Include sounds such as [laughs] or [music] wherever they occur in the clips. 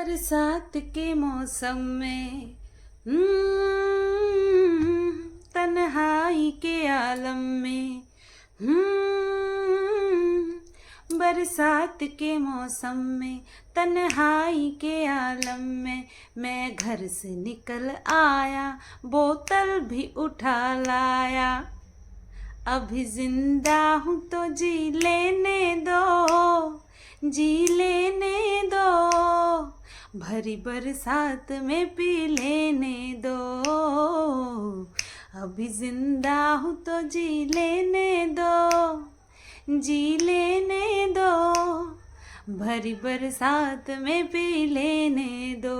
बरसात के मौसम में हम्म, तन्हाई के आलम में हम्म, बरसात के मौसम में तन्हाई के आलम में मैं घर से निकल आया बोतल भी उठा लाया। अभी ज़िंदा हूँ तो जी लेने दो। जी लेने दो, भरी बरसात में पी लेने दो। अभी ज़िंदा हूँ तो जी लेने दो, जी लेने दो। भरी बरसात में पी लेने दो।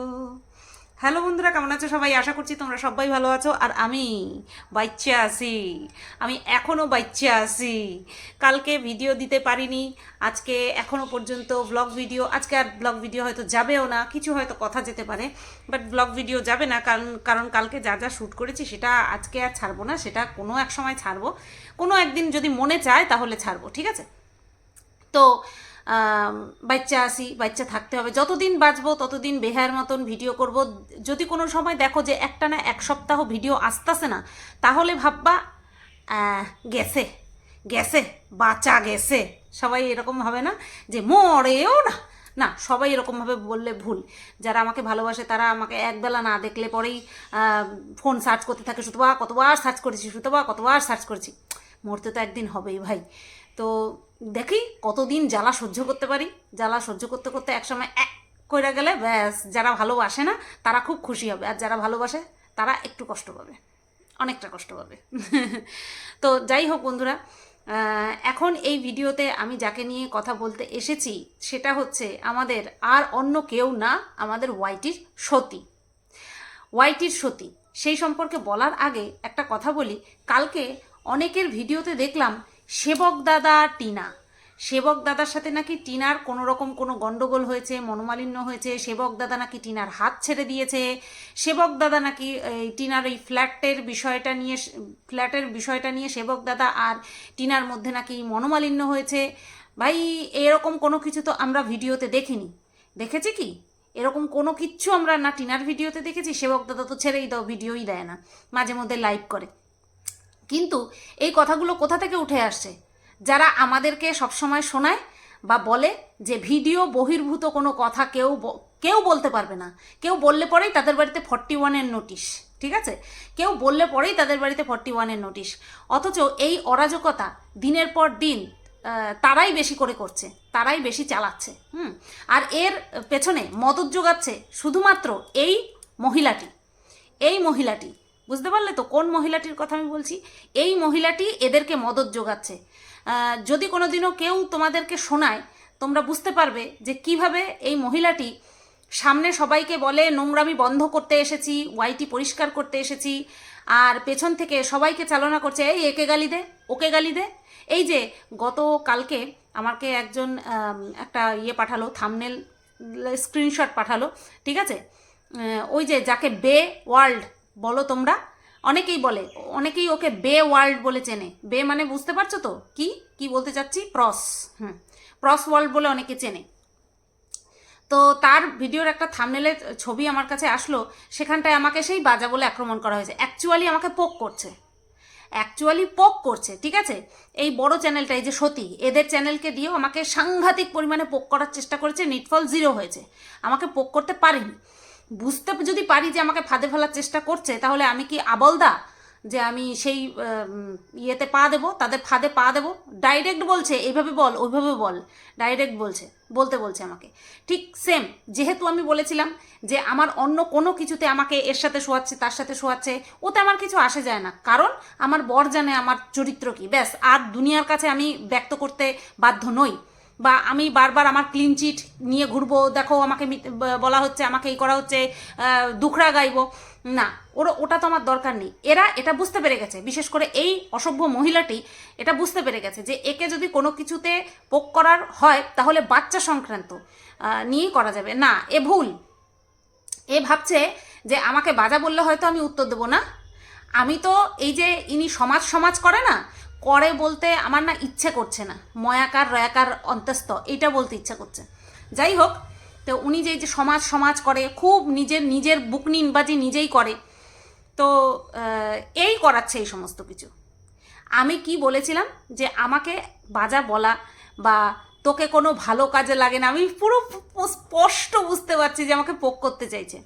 হ্যালো বন্ধুরা, কেমন আছো সবাই? আশা করছি তোমরা সবাই ভালো আছো। আর আমি বাচ্চা আছি। আমি এখনও বাচ্চা আছি। কালকে ভিডিও দিতে পারিনি। আজকে এখনও পর্যন্ত ব্লগ ভিডিও আজকে আর ব্লগ ভিডিও হয়তো যাবেও না, কিছু হয়তো কথা যেতে পারে বাট ব্লগ ভিডিও যাবে না, কারণ কারণ কালকে যা যা শ্যুট করেছি সেটা আজকে আর ছাড়বো না, সেটা কোনো এক সময় ছাড়বো। কোনো একদিন যদি মনে চায় তাহলে ছাড়বো, ঠিক আছে? তো বাচ্চা আসি বাচ্চা থাকতে হবে। যতদিন বাঁচবো, ততদিন বেহার মতন ভিডিও করব। যদি কোনো সময় দেখো যে একটা না এক সপ্তাহ ভিডিও আসতেছে না, তাহলে ভাববা গেছে গেছে, বাঁচা গেছে। সবাই এরকম ভাবে না যে মরেও না। না, সবাই এরকমভাবে বললে ভুল। যারা আমাকে ভালোবাসে, তারা আমাকে একবেলা না দেখলে পরেই ফোন সার্চ করতে থাকে, সুতবা, কতবার সার্চ করেছি, সুতবা, কতবার সার্চ করেছি? মরতে তো একদিন হবেই ভাই। তো দেখি কতদিন জ্বালা সহ্য করতে পারি। জ্বালা সহ্য করতে করতে একসময় এক কইরা গেলে ব্যাস, যারা ভালোবাসে না, তারা খুব খুশি হবে। আর যারা ভালোবাসে তারা একটু কষ্ট পাবে। অনেকটা কষ্ট পাবে। [laughs] তো যাই হোক বন্ধুরা এখন এই ভিডিওতে আমি যাকে নিয়ে কথা বলতে এসেছি, সেটা হচ্ছে আমাদের আর অন্য কেউ না, আমাদের ওয়াইটির সতী। ওয়াইটির সতী, সেই সম্পর্কে বলার আগে একটা কথা বলি। কালকে অনেকের ভিডিওতে দেখলাম সেবক দাদা টিনা। সেবক দাদার সাথে নাকি টিনার কোনো রকম কোনো গন্ডগোল হয়েছে, মনোমালিন্য হয়েছে, সেবক দাদা নাকি টিনার হাত ছেড়ে দিয়েছে, সেবক দাদা নাকি এই টিনার এই ফ্ল্যাটের বিষয়টা নিয়ে ফ্ল্যাটের বিষয়টা নিয়ে সেবক দাদা আর টিনার মধ্যে নাকি মনোমালিন্য হয়েছে। ভাই, এরকম কোনো কিছু তো আমরা ভিডিওতে দেখিনি। দেখেছি কি? এরকম কোনো কিচ্ছু আমরা না টিনার ভিডিওতে দেখেছি, সেবক দাদা তো ছেড়েই দাও, ভিডিওই দেয় না। মাঝে মধ্যে লাইভ করে। কিন্তু এই কথাগুলো কোথা থেকে উঠে আসছে? যারা আমাদেরকে সবসময় শোনায় বা বলে যে ভিডিও বহির্ভূত কোনো কথা কেউ কেউ বলতে পারবে না। কেউ বললে পরেই তাদের বাড়িতে ফর্টি ওয়ানের নোটিশ ঠিক আছে? কেউ বললে পরেই তাদের বাড়িতে ফর্টি ওয়ানের নোটিশ অথচ এই অরাজকতা দিনের পর দিন তারাই বেশি করে করছে, তারাই বেশি চালাচ্ছে, হুম? আর এর পেছনে মদত যোগাচ্ছে শুধুমাত্র এই মহিলাটি। এই মহিলাটি বুঝতে পারলে তো কোন মহিলাটির কথা আমি বলছি? এই মহিলাটি এদেরকে মদত যোগাচ্ছে। যদি কোনোদিনও কেউ তোমাদেরকে শোনায়, তোমরা বুঝতে পারবে যে কীভাবে এই মহিলাটি সামনে সবাইকে বলে, নোংরামি বন্ধ করতে এসেছি, ওয়াইটি পরিষ্কার করতে এসেছি। আর পেছন থেকে সবাইকে চালনা করছে, এই, একে গালি দে, ওকে গালি দে। এই যে গত কালকে আমাকে একজন একটা ইয়ে পাঠালো, থামনেল, স্ক্রিনশট পাঠালো, ঠিক আছে? ওই যে যাকে বে ওয়ার্ল্ড বলো তোমরা। অনেকেই বলে, অনেকেই ওকে বে ওয়ার্ল্ড বলে চেনে। বে মানে বুঝতে পারছ তো? কি? কি বলতে চাচ্ছি? প্রস। হুম। প্রস ওয়ার্ল্ড বলে অনেকে চেনে। তো তার ভিডিওর একটা থামনেলের ছবি আমার কাছে আসলো। সেখানটায় আমাকে সেই বাজা বলে আক্রমণ করা হয়েছে। অ্যাকচুয়ালি আমাকে পোক করছে। অ্যাকচুয়ালি পোক করছে, ঠিক আছে? এই বড় চ্যানেলটা, এই যে সতী, এদের চ্যানেলকে দিয়েও আমাকে সাংঘাতিক পরিমাণে পোক করার চেষ্টা করেছে। নিটফল জিরো হয়েছে। আমাকে পোক করতে পারেনি। বুঝতে যদি পারি যে আমাকে ফাঁদে ফেলার চেষ্টা করছে, তাহলে আমি কি আবলদা যে আমি সেই ইয়েতে পা দেবো, তাদের ফাঁদে পা দেবো? ডাইরেক্ট বলছে এইভাবে বল, ওইভাবে বল। ডাইরেক্ট বলছে, বলতে বলছে আমাকে। ঠিক সেম যেহেতু আমি বলেছিলাম যে আমার অন্য কোনো কিছুতে আমাকে এর সাথে শোয়াচ্ছে, তার সাথে শোয়াচ্ছে, ওতে আমার কিছু আসে যায় না। কারণ আমার বর জানে আমার চরিত্র কি। ব্যাস, আর দুনিয়ার কাছে আমি ব্যক্ত করতে বাধ্য নই। বা আমি বারবার আমার ক্লিন চিট নিয়ে ঘুরবো, দেখো আমাকে বলা হচ্ছে, আমাকে এই করা হচ্ছে দুখরা গাইবো। না ওরা ওটা তো আমার দরকার নেই। এরা এটা বুঝতে পেরে গেছে, বিশেষ করে এই অসভ্য মহিলাটি এটা বুঝতে পেরে গেছে যে একে যদি কোনো কিছুতে পোক করার হয়, তাহলে বাচ্চা সংক্রান্ত নিয়েই করা যাবে। না, এ ভুল। এ ভাবছে যে আমাকে বাজা বললে হয়তো আমি উত্তর দেবো না। আমি তো এই যে ইনি সমাজ সমাজ করে না করে বলতে আমার না ইচ্ছে করছে না। ময়াকার, রয়াকার অন্তস্থ এটা বলতে ইচ্ছা করছে। যাই হোক, তো উনি যে যে সমাজ সমাজ করে, খুব নিজের নিজের বুক নিনবাজি নিজেই করে, তো এই করাচ্ছে এই সমস্ত কিছু। আমি কি বলেছিলাম? যে আমাকে বাজা বলা বা তোকে কোনো ভালো কাজে লাগে না, আমি পুরো স্পষ্ট বুঝতে পারছি যে আমাকে পোক করতে চাইছে।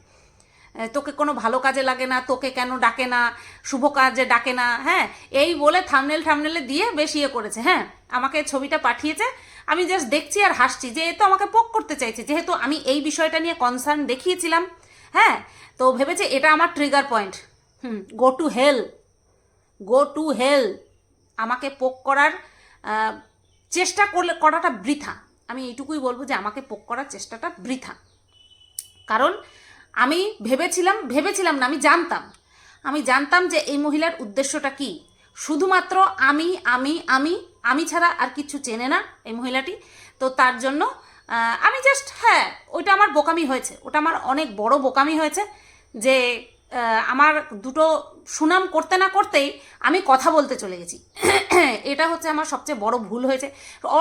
তোকে কোনো ভালো কাজে লাগে না, তোকে কেন ডাকে না, শুভ কাজে ডাকে না হ্যাঁ? এই বলে থামনেল থামনেলে দিয়ে বেশ ইয়ে করেছে হ্যাঁ? আমাকে ছবিটা পাঠিয়েছে, আমি জাস্ট দেখছি আর হাসছি, যে এ তো আমাকে পোক করতে চাইছে, যেহেতু আমি এই বিষয়টা নিয়ে কনসার্ন দেখিয়েছিলাম হ্যাঁ? তো ভেবেছে এটা আমার trigger point hmm go to hell go to hell আমাকে পোক করার চেষ্টা করলে করাটা বৃথা। আমি এইটুকুই বলব যে আমাকে পোক করার চেষ্টাটা বৃথা। কারণ আমি ভেবেছিলাম ভেবেছিলাম না, আমি জানতাম। আমি জানতাম যে এই মহিলার উদ্দেশ্যটা কি। শুধুমাত্র আমি আমি আমি আমি ছাড়া আর কিছু চেনে না এই মহিলাটি। তো তার জন্য আমি জাস্ট হ্যাঁ ওইটা আমার বোকামি হয়েছে। ওটা আমার অনেক বড় বোকামি হয়েছে যে আমার দুটো সুনাম করতে না করতেই আমি কথা বলতে চলে গেছি। [clears throat] এটা হচ্ছে আমার সবচেয়ে বড় ভুল হয়েছে।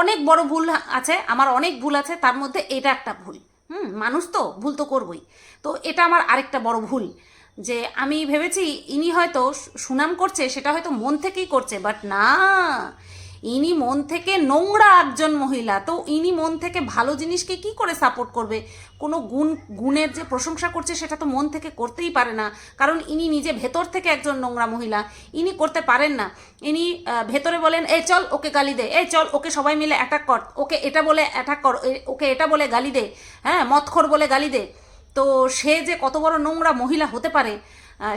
অনেক বড় ভুল আছে, আমার অনেক ভুল আছে, তার মধ্যে এটা একটা ভুল। হুম, মানুষ তো, ভুল তো করবই। তো এটা আমার আরেকটা বড় ভুল, যে আমি ভেবেছি ইনি হয়তো সুনাম করছে, সেটা হয়তো মন থেকেই করছে বাট না ইনি মন থেকে নোংরা একজন মহিলা, তো ইনি মন থেকে ভালো জিনিসকে কি করে সাপোর্ট করবে? কোনো গুণ, গুণের যে প্রশংসা করছে সেটা তো মন থেকে করতেই পারে না, কারণ ইনি নিজে ভেতর থেকে একজন নোংরা মহিলা, ইনি করতে পারেন না। ইনি ভেতরে বলেন, এই চল ওকে গালি দে, এই চল ওকে সবাই মিলে অ্যাটাক কর, ওকে এটা বলে অ্যাটাক কর ওকে এটা বলে গালি দে হ্যাঁ মদখোর বলে গালি দে। তো সে যে কত বড় নোংরা মহিলা হতে পারে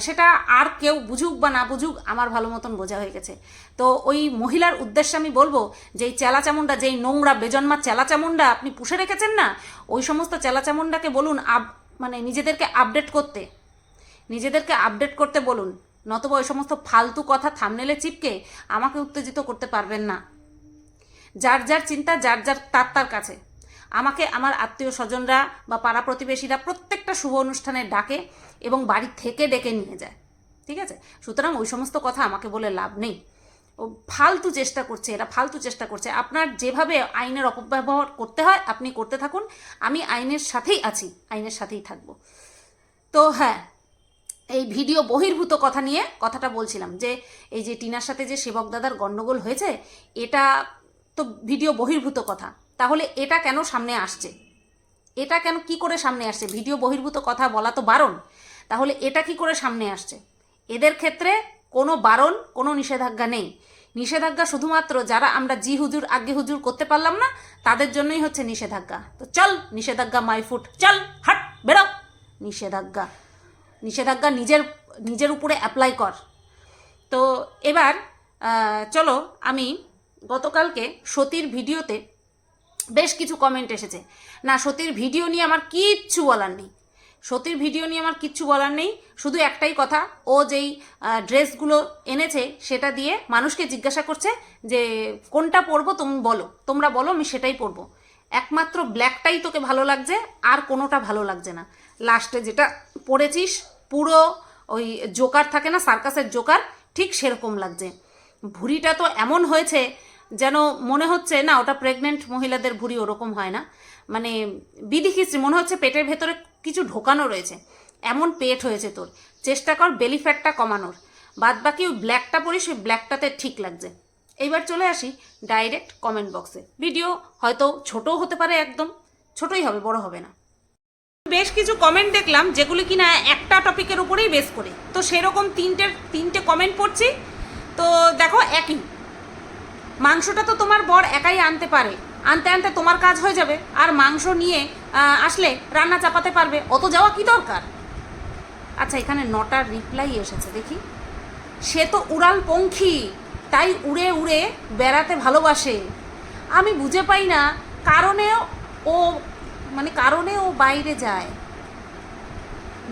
সেটা আর কেউ বুঝুক বা না বুঝুক আমার ভালো মতন বোঝা হয়ে গেছে। তো ওই মহিলার উদ্দেশ্যে আমি বলব যে এই চেলা চামুন্ডা যেই নোংরা বেজন্মা চেলা চামুন্ডা আপনি পুষে রেখেছেন না, ওই সমস্ত চেলা চামুন্ডাকে বলুন আপ মানে নিজেদেরকে আপডেট করতে। নিজেদেরকে আপডেট করতে বলুন। নতবা ওই সমস্ত ফালতু কথা থামনেলে চিপকে আমাকে উত্তেজিত করতে পারবেন না। যার যার চিন্তা, যার যার তার তার কাছে। আমাকে আমার আত্মীয় স্বজনরা বা পাড়া প্রতিবেশীরা প্রত্যেকটা শুভ অনুষ্ঠানে ডাকে এবং বাড়ি থেকে ডেকে নিয়ে যায়। ঠিক আছে? সুতরাং ওই সমস্ত কথা আমাকে বলে লাভ নেই। ও ফালতু চেষ্টা করছে, এরা ফালতু চেষ্টা করছে। আপনার যেভাবে আইনের অপব্যবহার করতে হয়, আপনি করতে থাকুন। আমি আইনের সাথেই আছি, আইনের সাথেই থাকব। তো হ্যাঁ এই ভিডিও বহির্ভূত কথা নিয়ে কথাটা বলছিলাম যে, এই যে টিনার সাথে যে সেবক দাদার গণ্ডগোল হয়েছে, এটা তো ভিডিও বহির্ভূত কথা। তাহলে এটা কেন সামনে আসছে? এটা কেন কি করে সামনে আসছে? ভিডিও বহির্ভূত কথা বলা তো বারণ। তাহলে এটা কি করে সামনে আসছে? এদের ক্ষেত্রে কোনো বারণ, কোনো নিষেধাজ্ঞা নেই। নিষেধাজ্ঞা শুধুমাত্র যারা আমরা জি হুজুর, আগে হুজুর করতে পারলাম না, তাদের জন্যই হচ্ছে নিষেধাজ্ঞা। তো চল, নিষেধাজ্ঞা মাই ফুট, চল, হাট, বেরো। নিষেধাজ্ঞা। নিষেধাজ্ঞা নিজের নিজের উপরে অ্যাপ্লাই কর। তো এবার চলো আমি গতকালকে সতীর ভিডিওতে বেশ কিছু কমেন্ট এসেছে। না, সতীর ভিডিও নিয়ে আমার কিচ্ছু বলার নেই। সতীর ভিডিও নিয়ে আমার কিচ্ছু বলার নেই। শুধু একটাই কথা, ও যেই ড্রেসগুলো এনেছে, সেটা দিয়ে মানুষকে জিজ্ঞাসা করছে যে, কোনটা পরবো তুমি, বলো। তোমরা বলো, আমি সেটাই পরবো। একমাত্র ব্ল্যাকটাই তোকে ভালো লাগছে, আর কোনোটা ভালো লাগছে না। লাস্টে যেটা পরেছিস পুরো ওই জোকার থাকে না সার্কাসের জোকার ঠিক সেরকম লাগছে। ভুঁড়িটা তো এমন হয়েছে যেন মনে হচ্ছে, না, ওটা প্রেগনেন্ট মহিলাদের ভুঁড়ি ওরকম হয় না। মানে বিধিখিস্ত্রি মনে হচ্ছে পেটের ভেতরে কিছু ঢোকানো রয়েছে। এমন পেট হয়েছে তোর। চেষ্টা কর বেলি ফ্যাটটা কমানোর। বাদ বাকি ওই ব্ল্যাকটা পরিস ওই ব্ল্যাকটাতে ঠিক লাগছে। এইবার চলে আসি ডাইরেক্ট কমেন্ট বক্সে ভিডিও হয়তো ছোটও হতে পারে একদম, ছোটই হবে, বড় হবে না। বেশ কিছু কমেন্ট দেখলাম, যেগুলি কিনা একটা টপিকের উপরেই বেস করে। তো সেরকম তিনটের, তিনটে কমেন্ট পড়ছি। তো দেখো, একই। মাংসটা তো তোমার বর একাই আনতে পারে। আনতে আনতে তোমার কাজ হয়ে যাবে। আর মাংস নিয়ে আসলে রান্না চাপাতে পারবে। অত যাওয়া কি দরকার? আচ্ছা এখানে নটার রিপ্লাই এসেছে, দেখি। সে তো উড়াল পঙ্খী তাই উড়ে উড়ে বেড়াতে ভালোবাসে। আমি বুঝে পাই না কারণে ও মানে কারণে ও বাইরে যায়।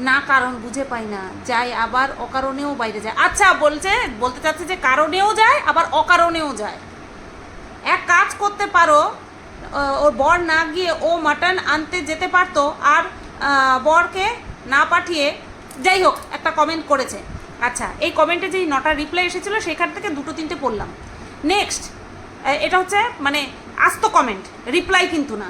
না কারণ বুঝে পাই না, যায় আবার অকারণেও বাইরে যায়। আচ্ছা বলছে, বলতে চাচ্ছে যে কারণেও যায়, আবার অকারণেও যায়। এক কাজ করতে পারো ওর বর না গিয়ে ও মাটন আনতে যেতে পারতো আর বরকে না পাঠিয়ে, যাই হোক, একটা কমেন্ট করেছে। আচ্ছা এই কমেন্টে যেই নটা রিপ্লাই এসেছিল, সেখান থেকে দুটো তিনটে পড়লাম। নেক্সট এটা হচ্ছে মানে আস্ত কমেন্ট রিপ্লাই কিন্তু না।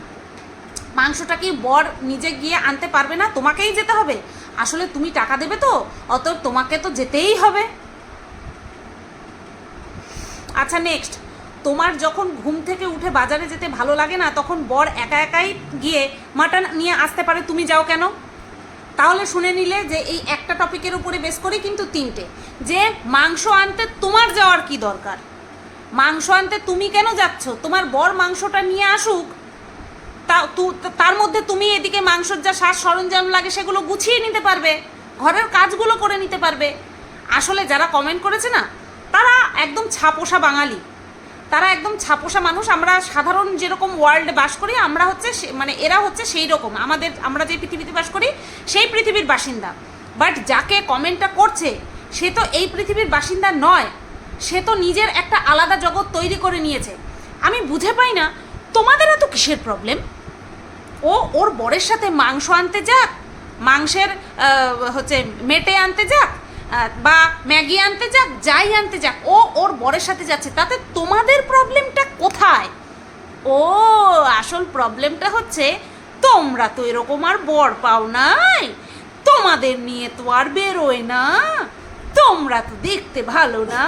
মাংসটা কি বর নিজে গিয়ে আনতে পারবে না? তোমাকেই যেতে হবে। আসলে তুমি টাকা দেবে তো অত তোমাকে তো যেতেই হবে। আচ্ছা নেক্সট তোমার যখন ঘুম থেকে উঠে বাজারে যেতে ভালো লাগে না, তখন বর একা একাই গিয়ে মাটন নিয়ে আসতে পারে, তুমি যাও কেন? তাহলে শুনে নিলে যে এই একটা টপিকের উপরে বেশ করে কিন্তু তিনটে। যে মাংস আনতে তোমার যাওয়ার কি দরকার? মাংস আনতে তুমি কেন যাচ্ছ? তোমার বর মাংসটা নিয়ে আসুক, তা তার মধ্যে তুমি এদিকে মাংসর যা সাজ সরঞ্জাম লাগে সেগুলো গুছিয়ে নিতে পারবে, ঘরের কাজগুলো করে নিতে পারবে। আসলে যারা কমেন্ট করেছে না, তারা একদম ছাপোষা বাঙালি। তারা একদম ছাপোষা মানুষ। আমরা সাধারণ যেরকম ওয়ার্ল্ডে বাস করি, আমরা হচ্ছে মানে এরা হচ্ছে সেই রকম আমাদের, আমরা যে পৃথিবীতে বাস করি, সেই পৃথিবীর বাসিন্দা। বাট যাকে কমেন্টটা করছে, সে তো এই পৃথিবীর বাসিন্দা নয়। সে তো নিজের একটা আলাদা জগৎ তৈরি করে নিয়েছে। আমি বুঝে পাই না, তোমাদের এত কিসের প্রবলেম ও, ওর বরের সাথে মাংস আনতে যাক, মাংসের হচ্ছে মেটে আনতে যাক বা ম্যাগি আনতে যাক, যাই আনতে যাক, ও ওর বরের সাথে যাচ্ছে, তাতে তোমাদের প্রবলেমটা কোথায়? ও, আসল প্রবলেমটা হচ্ছে তোমরা তো এরকম আর বর পাও নাই, তোমাদের নিয়ে তো আর বেরোয় না, তোমরা তো দেখতে ভালো না,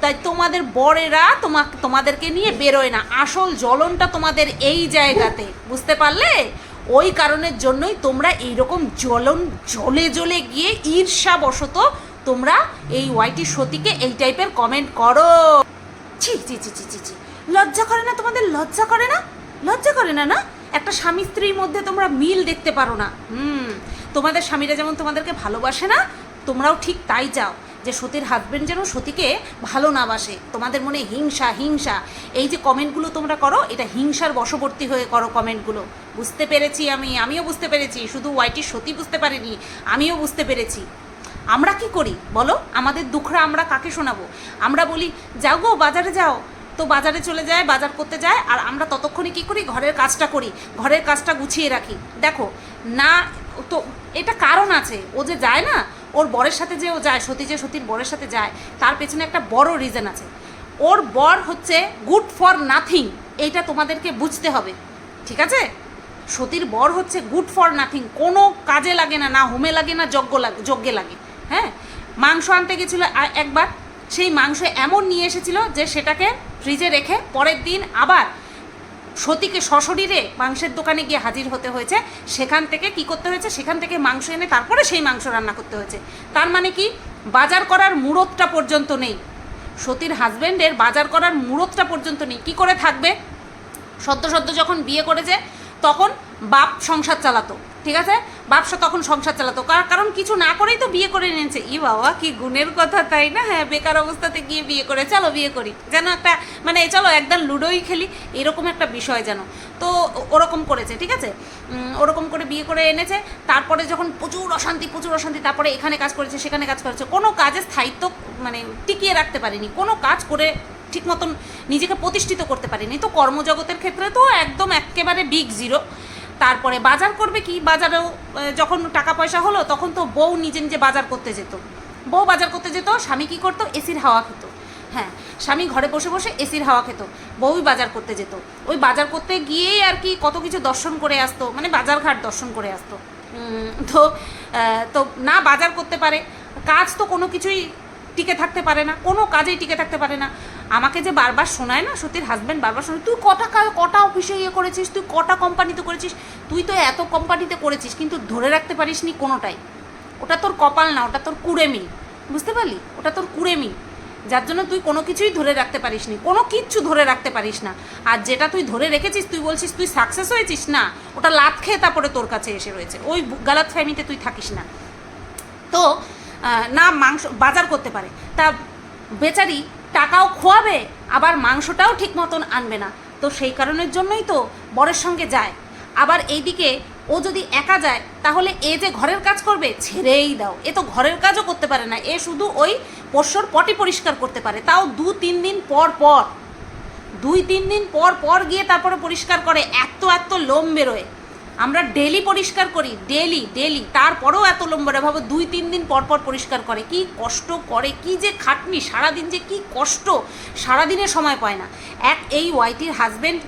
তাই তোমাদের বরেরা তোমাকে, তোমাদেরকে নিয়ে বেরোয় না, আসল জ্বলনটা তোমাদের এই জায়গাতে, বুঝতে পারলে? ওই কারণের জন্যই তোমরা এইরকম জ্বলন, জ্বলে জ্বলে গিয়ে ঈর্ষা ঈর্ষাবশত তোমরা এই ওয়াইটি সতীকে এই টাইপের কমেন্ট করো। ছি ছি ছি ছি ছি ছি। লজ্জা করে না তোমাদের? লজ্জা করে না? লজ্জা করে না না? একটা স্বামী স্ত্রীর মধ্যে তোমরা মিল দেখতে পারো না। হুম, তোমাদের স্বামীরা যেমন তোমাদেরকে ভালোবাসে না, তোমরাও ঠিক তাই চাও যে সতীর হাজবেন্ড যেন সতীকে ভালো না বাসে। তোমাদের মনে হিংসা হিংসা। এই যে কমেন্টগুলো তোমরা করো, এটা হিংসার বশবর্তী হয়ে করো কমেন্টগুলো বুঝতে পেরেছি আমি, আমিও বুঝতে পেরেছি। শুধু ওয়াইটি সতী বুঝতে পারিনি, আমিও বুঝতে পেরেছি। আমরা কি করি বলো? আমাদের দুঃখরা আমরা কাকে শোনাবো? আমরা বলি, যাও গো, বাজারে যাও। তো বাজারে চলে যায়, বাজার করতে যায়, আর আমরা ততক্ষণে কি করি? ঘরের কাজটা করি। ঘরের কাজটা গুছিয়ে রাখি। দেখো, না তো এটা কারণ আছে। ও যে যায় না, ওর বরের সাথে যে ও যায়, সতী যে সতীর বরের সাথে যায়, তার পেছনে একটা বড় রিজন আছে। ওর বর হচ্ছে গুড ফর নাথিং এইটা তোমাদেরকে বুঝতে হবে, ঠিক আছে? সতীর বর হচ্ছে গুড ফর নাথিং কোনো কাজে লাগে না না হোমে লাগে, না যজ্ঞ লাগে, যজ্ঞে লাগে হ্যাঁ? মাংস আনতে গেছিল একবার, সেই মাংস এমন নিয়ে এসেছিল যে সেটাকে ফ্রিজে রেখে পরের দিন আবার সতীকে সশরীরে মাংসের দোকানে গিয়ে হাজির হতে হয়েছে। সেখান থেকে কি করতে হয়েছে? সেখান থেকে মাংস এনে তারপরে সেই মাংস রান্না করতে হয়েছে। তার মানে কি? বাজার করার মুরতটা পর্যন্ত নেই। সতীর হাজব্যান্ডের বাজার করার মুরতটা পর্যন্ত নেই। কি করে থাকবে? সদ্য সদ্য যখন বিয়ে করেছে, তখন বাপ সংসার চালাতো। ঠিক আছে? বাপসা তখন সংসার চালাতো। কার- কারণ কিছু না করেই তো বিয়ে করে নিয়েছে। ই বাবা, কি গুণের কথা তাই না? হ্যাঁ বেকার অবস্থাতে গিয়ে বিয়ে করে, চলো বিয়ে করি। যেন একটা মানে চলো একদম লুডোই খেলি, এরকম একটা বিষয় যেন। তো ওরকম করেছে, ঠিক আছে? ওরকম করে বিয়ে করে এনেছে। তারপরে যখন প্রচুর অশান্তি প্রচুর অশান্তি, তারপরে এখানে কাজ করেছে, সেখানে কাজ করেছে। কোনো কাজে স্থায়িত্ব মানে টিকিয়ে রাখতে পারেনি। কোনো কাজ করে ঠিক মতন নিজেকে প্রতিষ্ঠিত করতে পারেনি। তো কর্মজগতের ক্ষেত্রে তো একদম একেবারে বিগ জিরো তারপরে বাজার করবে কি? বাজারেও যখন টাকা পয়সা হলো, তখন তো বউ নিজে নিজে বাজার করতে যেত। বউ বাজার করতে যেত, স্বামী কী করতো? এসির হাওয়া খেত। হ্যাঁ স্বামী ঘরে বসে বসে এসির হাওয়া খেত। বউই বাজার করতে যেত। ওই বাজার করতে গিয়েই আর কি কত কিছু দর্শন করে আসতো মানে বাজারঘাট দর্শন করে আসতো। তো তো না বাজার করতে পারে। কাজ তো কোনো কিছুই টিকে থাকতে পারে না। কোনো কাজেই টিকে থাকতে পারে না। আমাকে যে বারবার শোনায় না, সত্যির হাজব্যান্ড বারবার শোনায়, তুই কটা কটা অফিসে ইয়ে করেছিস? তুই কটা কোম্পানিতে করেছিস? তুই তো এত কোম্পানিতে করেছিস, কিন্তু ধরে রাখতে পারিস নি কোনোটাই। ওটা তোর কপাল না, ওটা তোর কুড়েমি। বুঝতে পারলি? ওটা তোর কুড়েমি। যার জন্য তুই কোনো কিছুই ধরে রাখতে পারিস নি কোনো কিচ্ছু ধরে রাখতে পারিস না। আর যেটা তুই ধরে রেখেছিস, তুই বলছিস তুই সাকসেস হয়েছিস? না, ওটা লাত খেয়ে তারপরে তোর কাছে এসে রয়েছে। ওই গালাত ফ্যামিলিতে তুই থাকিস না। তো না মাংস বাজার করতে পারে। তা বেচারি টাকাও খোয়াবে, আবার মাংসটাও ঠিক মতন আনবে না। তো সেই কারণের জন্যই তো বরের সঙ্গে যায়। আবার এইদিকে ও যদি একা যায়, তাহলে এ যে ঘরের কাজ করবে, ছেড়েই দাও। এ তো ঘরের কাজও করতে পারে না। এ শুধু ওই পোষ্যর পটি পরিষ্কার করতে পারে। তাও দু তিন দিন পর পর। দুই তিন দিন পর পর গিয়ে তারপরে পরিষ্কার করে। এত এত লোম বেরোয়। আমরা ডেলি পরিষ্কার করি ডেলি ডেলি তারপরেও এত লম্বরে ভাবো দুই, তিন দিন পর পর পরিষ্কার করে। কি কষ্ট করে, কি যে খাটনি, সারাদিন যে কি কষ্ট, সারাদিনে সময় পায় না। এক, এই ওয়াইটির হাজব্যান্ড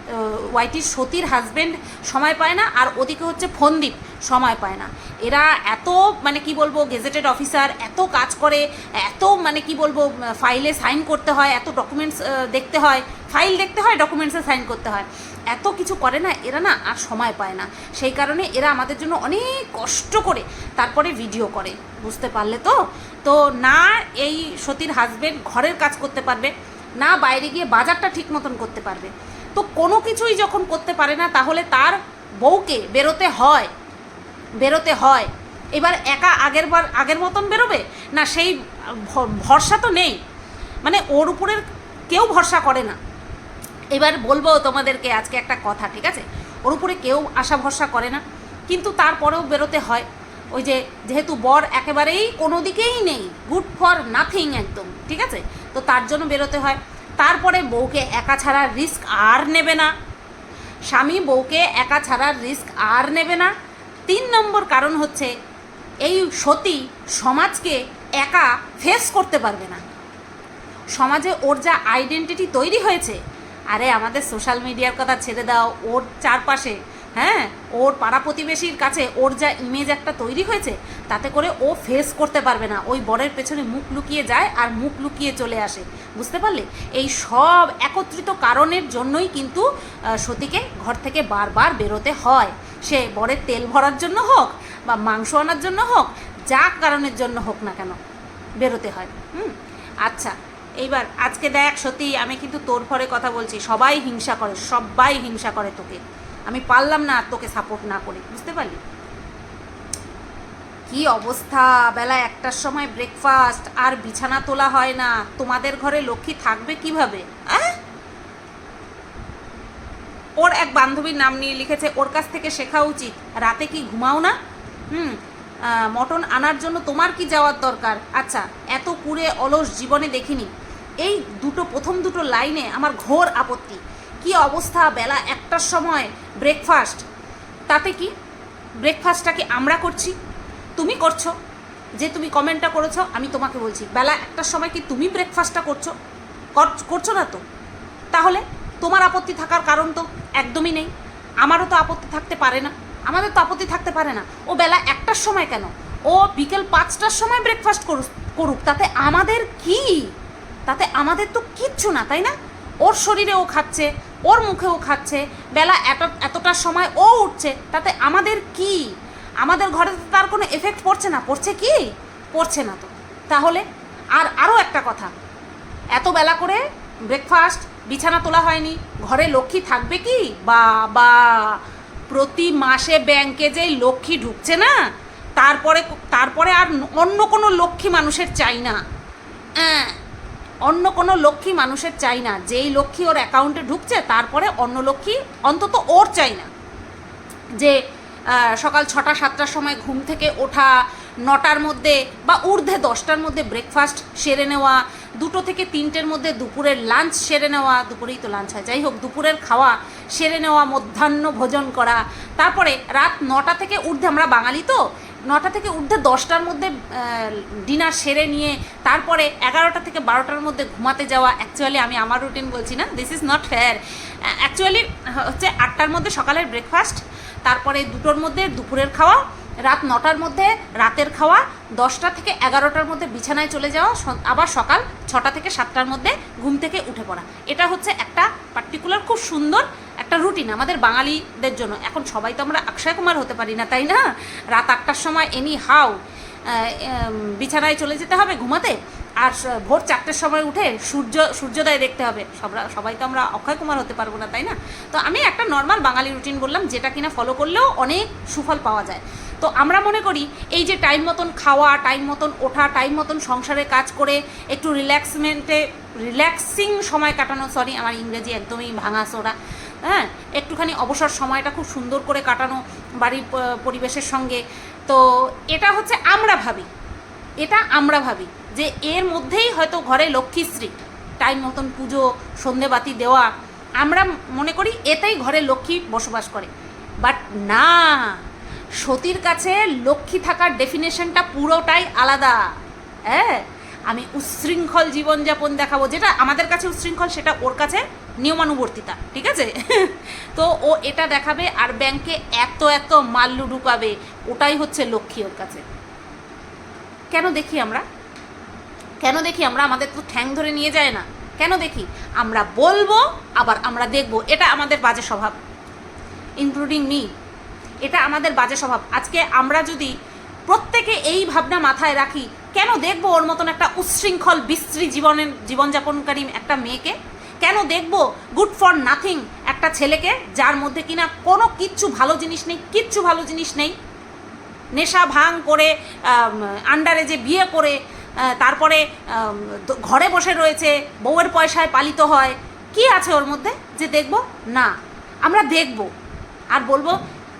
ওয়াইটির সতীর হাজব্যান্ড সময় পায় না, আর ওদিকে হচ্ছে ফন্দীপ সময় পায় না। এরা এত মানে কি বলব গেজেটেড অফিসার এত কাজ করে, এত মানে কি বলব ফাইলে সাইন করতে হয়, এত ডকুমেন্টস দেখতে হয়। ফাইল দেখতে হয় ডকুমেন্টসে সাইন করতে হয়। এত কিছু করে না, এরা না আর সময় পায় না। সেই কারণে এরা আমাদের জন্য অনেক কষ্ট করে তারপরে ভিডিও করে। বুঝতে পারলে তো? তো না এই সতীর হাজবেন্ড ঘরের কাজ করতে পারবে, না বাইরে গিয়ে বাজারটা ঠিক মতন করতে পারবে। তো কোনো কিছুই যখন করতে পারে না, তাহলে তার বউকে বেরোতে হয় বেরোতে হয়। এবার একা আগের বার, আগের মতন বেরোবে? না, সেই ভরসা তো নেই। মানে ওর উপরের কেউ ভরসা করে না। এবার বলব তোমাদেরকে আজকে একটা কথা, ঠিক আছে? ওর উপরে কেউ আশা ভরসা করে না। কিন্তু তারপরেও বেরোতে হয়। ওই যে, যেহেতু বর একেবারেই কোনো দিকেই নেই, গুড ফর নাথিং একদম, ঠিক আছে? তো তার জন্য বেরোতে হয়। তারপরে বউকে একা ছাড়ার রিস্ক আর নেবে না। স্বামী বউকে একা ছাড়ার রিস্ক আর নেবে না। তিন নম্বর কারণ হচ্ছে, এই সতী সমাজকে একা ফেস করতে পারবে না। সমাজে ওর যা আইডেন্টিটি তৈরি হয়েছে আরে, আমাদের সোশ্যাল মিডিয়ার কথা ছেড়ে দাও। ওর চারপাশে হ্যাঁ? ওর পাড়া প্রতিবেশীর কাছে ওর যা ইমেজ একটা তৈরি হয়েছে, তাতে করে ও ফেস করতে পারবে না। ওই বরের পেছনে মুখ লুকিয়ে যায় আর মুখ লুকিয়ে চলে আসে। বুঝতে পারলে? এই সব একত্রিত কারণের জন্যই কিন্তু সতীকে ঘর থেকে বারবার বেরোতে হয়। সে বরের তেল ভরার জন্য হোক বা মাংস আনার জন্য হোক যা কারণের জন্য হোক না কেন, বেরোতে হয়। হুম? আচ্ছা। এইবার আজকে দেখ সত্যি আমি কিন্তু তোর ফরে কথা বলছি। সবাই হিংসা করে, সবাই হিংসা করে তোকে। আমি পারলাম না তোকে সাপোর্ট না করে, বুঝতে পারলি? কি অবস্থা? বেলা একটার সময় ব্রেকফাস্ট আর বিছানা তোলা হয় না। তোমাদের ঘরে লক্ষ্মী থাকবে কীভাবে? ওর এক বান্ধবীর নাম নিয়ে লিখেছে, ওর কাছ থেকে শেখা উচিত। রাতে কি ঘুমাও না? হুম মটন আনার জন্য তোমার কি যাওয়ার দরকার? আচ্ছা এত কুড়ে অলস জীবনে দেখিনি। এই দুটো, প্রথম দুটো লাইনে আমার ঘোর আপত্তি। কি অবস্থা বেলা একটার সময় ব্রেকফাস্ট তাতে কি? ব্রেকফাস্টটা কি আমরা করছি? তুমি করছ। যে তুমি কমেন্টটা করেছ, আমি তোমাকে বলছি। বেলা একটার সময় কি তুমি ব্রেকফাস্টটা করছ? কর- করছ না তো? তাহলে তোমার আপত্তি থাকার কারণ তো একদমই নেই। আমারও তো আপত্তি থাকতে পারে না। আমাদের তো আপত্তি থাকতে পারে না। ও বেলা একটার সময় কেন? ও বিকেল পাঁচটার সময় ব্রেকফাস্ট করুক করুক। তাতে আমাদের কি তাতে আমাদের তো কিচ্ছু না তাই না? ওর শরীরে ও খাচ্ছে ওর মুখে ও খাচ্ছে বেলা এত এতটার সময় ও উঠছে তাতে আমাদের কি? আমাদের ঘরে তো তার কোনো এফেক্ট পড়ছে না পড়ছে কি? পড়ছে না তো। তাহলে আর আরও একটা কথা এত বেলা করে ব্রেকফাস্ট বিছানা তোলা হয়নি ঘরে লক্ষ্মী থাকবে কি? বা বা প্রতি মাসে ব্যাংকে যে লক্ষ্মী ঢুকছে না তারপরে তারপরে আর অন্য কোনো লক্ষ্মী মানুষের চাই না। অ্যাঁ, অন্য কোনো লক্ষ্মী মানুষের চাই না। যেই লক্ষ্মী ওর অ্যাকাউন্টে ঢুকছে, তারপরে অন্য লক্ষ্মী অন্তত ওর চাই না। যে সকাল ছটা, সাতটার সময় ঘুম থেকে ওঠা, নটার মধ্যে বা ঊর্ধ্বে দশটার মধ্যে ব্রেকফাস্ট সেরে নেওয়া, দুটো থেকে তিনটের মধ্যে দুপুরের লাঞ্চ সেরে নেওয়া, দুপুরেই তো লাঞ্চ হয়। যাই হোক, দুপুরের খাওয়া সেরে নেওয়া, মধ্যাহ্ন ভোজন করা, তারপরে রাত নটা থেকে ঊর্ধ্বে, আমরা বাঙালি তো নটা থেকে ঊর্ধ্বে দশটার মধ্যে ডিনার সেরে নিয়ে তারপরে এগারোটা থেকে বারোটার মধ্যে ঘুমাতে যাওয়া। অ্যাকচুয়ালি আমি আমার রুটিন বলছি না this is not fair actually হচ্ছে আটটার মধ্যে সকালের ব্রেকফাস্ট তারপরে দুটোর মধ্যে দুপুরের খাওয়া, রাত নটার মধ্যে রাতের খাওয়া, দশটা থেকে এগারোটার মধ্যে বিছানায় চলে যাওয়া আবার সকাল ছটা থেকে সাতটার মধ্যে ঘুম থেকে উঠে পড়া। এটা হচ্ছে একটা পার্টিকুলার খুব সুন্দর একটা রুটিন আমাদের বাঙালিদের জন্য। এখন সবাই তো আমরা অক্ষয় কুমার হতে পারি না, তাই না? রাত আটটার সময় এনি হাউ বিছানায় চলে যেতে হবে ঘুমাতে, আর ভোর চারটের সময় উঠে সূর্য, সূর্যোদয় দেখতে হবে। সবরা, সবাই তো আমরা অক্ষয় কুমার হতে পারব না, তাই না? তো আমি একটা নর্মাল বাঙালি রুটিন বললাম, যেটা কিনা ফলো করলেও অনেক সুফল পাওয়া যায়। তো আমরা মনে করি, এই যে টাইম মতন খাওয়া টাইম মতন ওঠা টাইম মতন সংসারে কাজ করে, একটু রিল্যাক্সমেন্টে রিল্যাক্সিং সময় কাটানো সরি আমার ইংরেজি একদমই ভাঙা সোরা হ্যাঁ একটুখানি অবসর সময়টা খুব সুন্দর করে কাটানো বাড়ির পরিবেশের সঙ্গে। তো এটা হচ্ছে আমরা ভাবি। এটা আমরা ভাবি যে এর মধ্যেই হয়তো ঘরে লক্ষ্মীশ্রী টাইম মতন পুজো, সন্ধেবাতি দেওয়া, আমরা মনে করি এতেই ঘরে লক্ষ্মী বসবাস করে। বাট না, সতীর কাছে লক্ষ্মী থাকার ডেফিনেশনটা পুরোটাই আলাদা। হ্যাঁ আমি উচ্ছৃঙ্খল জীবনযাপন দেখাবো। যেটা আমাদের কাছে উচ্ছৃঙ্খল সেটা ওর কাছে নিয়মানুবর্তিতা, ঠিক আছে? [laughs] তো ও এটা দেখাবে আর ব্যাংকে এত এত মাল্লু ঢুকাবে, ওটাই হচ্ছে লক্ষ্মী ওর কাছে। কেন দেখি আমরা? কেন দেখি আমরা? আমাদের তো ঠ্যাং ধরে নিয়ে যায় না। কেন দেখি? আমরা বলব, আবার আমরা দেখব। এটা আমাদের বাজে স্বভাব। ইনক্লুডিং মি এটা আমাদের বাজে স্বভাব। আজকে আমরা যদি প্রত্যেকে এই ভাবনা মাথায় রাখি, কেন দেখব ওর মতন একটা উচ্ছৃঙ্খল, বিশ্রী জীবনের জীবনযাপনকারী একটা মেয়েকে? কেন দেখব গুড ফর নাথিং একটা ছেলেকে যার মধ্যে কিনা কোনো কিচ্ছু ভালো জিনিস নেই, কিচ্ছু ভালো জিনিস নেই? নেশা ভাং করে আন্ডারে যে বিয়ে করে তারপরে ঘরে বসে রয়েছে, বউয়ের পয়সায় পালিত হয়, কি আছে ওর মধ্যে যে দেখব না? আমরা দেখব। আর বলব,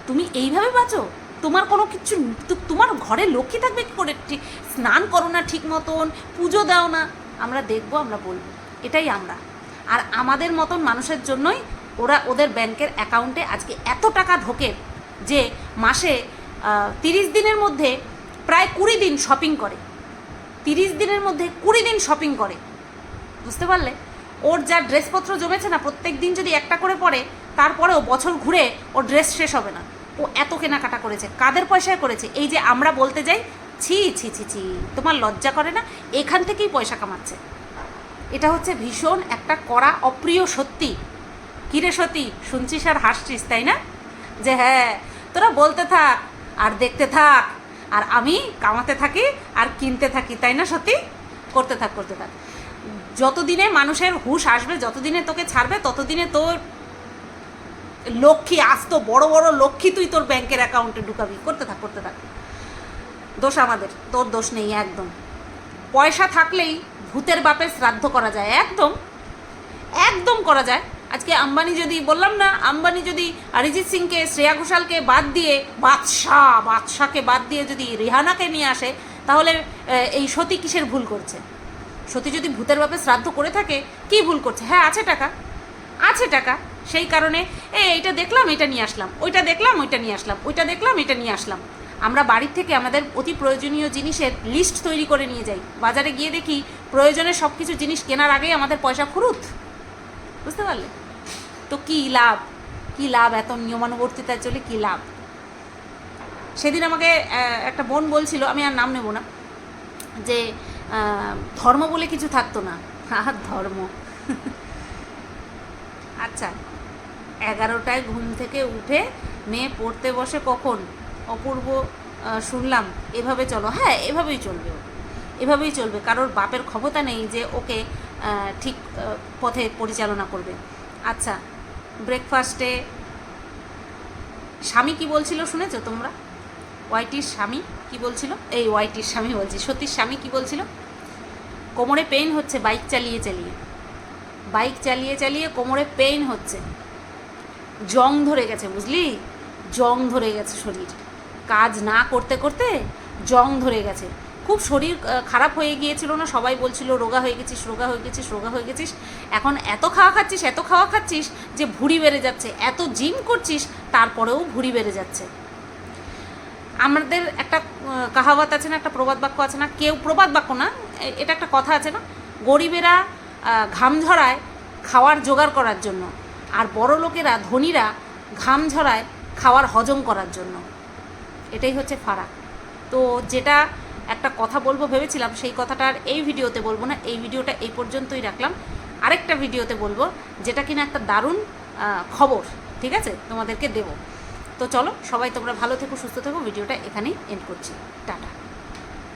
তুমি এইভাবে বাঁচো? তোমার কোনো কিছু তোমার ঘরে লক্ষ্মী থাকবে কি করে? স্নান করো না ঠিক মতন, পুজো দাও না। আমরা দেখব, আমরা বলব। এটাই আমরা। আর আমাদের মতন মানুষের জন্যই ওরা ওদের ব্যাংকের অ্যাকাউন্টে আজকে এত টাকা ঢোকে যে মাসে তিরিশ দিনের মধ্যে প্রায় কুড়ি দিন শপিং করে। তিরিশ দিনের মধ্যে কুড়ি দিন শপিং করে। বুঝতে পারলে? ওর যা ড্রেসপত্র জমেছে না, প্রত্যেক দিন যদি একটা করে পরে তারপরেও বছর ঘুরে ওর ড্রেস শেষ হবে না। ও এত কেনাকাটা করেছে, কাদের পয়সায় করেছে? এই যে আমরা বলতে যাই, ছি ছি ছি ছি, তোমার লজ্জা করে না? এখান থেকেই পয়সা কামাচ্ছে। এটা হচ্ছে ভীষণ একটা কড়া, অপ্রিয় সত্যি। কিরে সত্যি শুনছিস আর হাসছিস, তাই না? যে হ্যাঁ তোরা বলতে থাক, আর দেখতে থাক, আর আমি কামাতে থাকি, আর কিনতে থাকি, তাই না সত্যি করতে থাক করতে থাক। যতদিনে মানুষের হুশ আসবে, যতদিনে তোকে ছাড়বে, ততদিনে তোর লক্ষ্মী আসতো বড় বড় লক্ষ্মী তুই তোর ব্যাংকের অ্যাকাউন্টে ঢুকাবি। করতে থাক করতে থাক। দোষ আমাদের, তোর দোষ নেই, একদম। পয়সা থাকলেই ভূতের বাপের শ্রাদ্ধ করা যায়, একদম। একদম করা যায়। আজকে আম্বানি যদি, বললাম না, আম্বানি যদি অরিজিৎ সিংকে, শ্রেয়া ঘোষালকে বাদ দিয়ে, বাদশাহ বাদশাকে বাদ দিয়ে যদি রিহানাকে নিয়ে আসে, তাহলে এই সতী কিসের ভুল করছে? সতী যদি ভূতের বাপে শ্রাদ্ধ করে থাকে, কি ভুল করছে? হ্যাঁ আছে টাকা। আছে টাকা। সেই কারণে এ এইটা দেখলাম এটা নিয়ে আসলাম, ওইটা দেখলাম, ওইটা নিয়ে আসলাম, ওইটা দেখলাম এটা নিয়ে আসলাম। আমরা বাড়ির থেকে আমাদের অতি প্রয়োজনীয় জিনিসের লিস্ট তৈরি করে নিয়ে যাই। বাজারে গিয়ে দেখি প্রয়োজনের সব কিছু জিনিস কেনার আগেই আমাদের পয়সা খুরুত। বুঝতে পারলে? তো কী লাভ? কী লাভ এত নিয়মানুবর্তিতায় চলে, কী লাভ? সেদিন আমাকে একটা বোন বলছিল, আমি আর নাম নেব না, যে ধর্ম বলে কিছু থাকতো না। আর ধর্ম। আচ্ছা এগারোটায় ঘুম থেকে উঠে মেয়ে পড়তে বসে কখন? অপূর্ব শুনলাম, এভাবে চলো। হ্যাঁ এভাবেই চলবে। এভাবেই চলবে, কারোর বাপের ক্ষমতা নেই যে ওকে ঠিক পথে পরিচালনা করবে। আচ্ছা ব্রেকফাস্টে স্বামী কি বলছিল শুনেছো তোমরা? ওয়াইটির স্বামী কি বলছিল? এই ওয়াইটির স্বামী বলছি, সতীর স্বামী কি বলছিল? কোমরে পেইন হচ্ছে, বাইক চালিয়ে চালিয়ে। বাইক চালিয়ে চালিয়ে কোমরে পেইন হচ্ছে। জং ধরে গেছে, বুঝলি? জং ধরে গেছে শরীর। কাজ না করতে করতে জং ধরে গেছে। খুব শরীর খারাপ হয়ে গিয়েছিল না? সবাই বলছিল, রোগা হয়ে গেছিস, রোগা হয়ে গেছিস, রোগা হয়ে গেছিস। এখন এত খাওয়া খাচ্ছিস, এত খাওয়া খাচ্ছিস যে ভুঁড়ি বেড়ে যাচ্ছে। এত জিম করছিস, তারপরেও ভুঁড়ি বেড়ে যাচ্ছে। আমাদের একটা কাহাওয়াত আছে না, একটা প্রবাদ বাক্য আছে না? কেউ, প্রবাদ বাক্য না? এটা একটা কথা আছে না? গরিবেরা ঘাম ঝরায় খাওয়ার জোগাড় করার জন্য। আর বড় লোকেরা, ধনীরা ঘাম ঝরায় খাওয়ার হজম করার জন্য। এটাই হচ্ছে ফারাক। তো যেটা একটা কথা বলব ভেবেছিলাম, সেই কথাটা আর এই ভিডিওতে বলব না। এই ভিডিওটা এই পর্যন্তই রাখলাম। আরেকটা ভিডিওতে বলব, যেটা কিনা একটা দারুণ খবর, ঠিক আছে? তোমাদেরকে দেবো। তো চলো, সবাই তোমরা ভালো থেকো, সুস্থ থেকো। ভিডিওটা এখানেই এন্ড করছি। টাটা।